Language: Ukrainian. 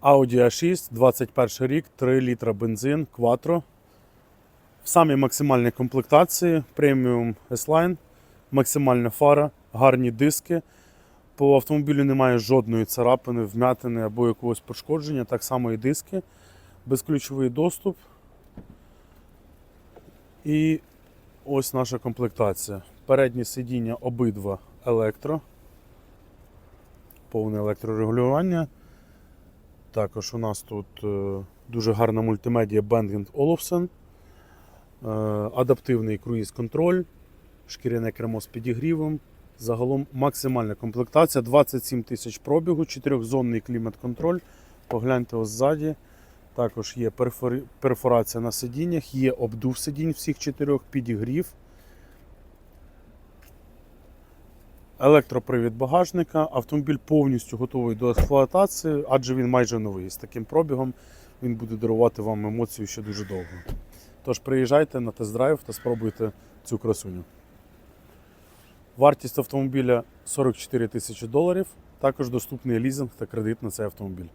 Audi A6, 21 рік, 3 літра бензин, Quattro. В самій максимальній комплектації преміум S-Line, максимальна фара, гарні диски. По автомобілю немає жодної царапини, вмятини або якогось пошкодження. Так само і диски, безключовий доступ. І ось наша комплектація. Передні сидіння обидва електро. Повне електрорегулювання. Також у нас тут е, дуже гарна мультимедія Bang Olufsen, е, адаптивний круїз-контроль, шкіряне кермо з підігрівом. Загалом максимальна комплектація 27 тисяч пробігу, 4-зонний клімат-контроль. Погляньте ось ззаді. Також є перфорація на сидіннях, є обдув сидінь всіх чотирьох, підігрів. Електропривід багажника. Автомобіль повністю готовий до експлуатації, адже він майже новий. З таким пробігом він буде дарувати вам емоцію ще дуже довго. Тож приїжджайте на тест-драйв та спробуйте цю красуню. Вартість автомобіля 44 тисячі доларів. Також доступний лізинг та кредит на цей автомобіль.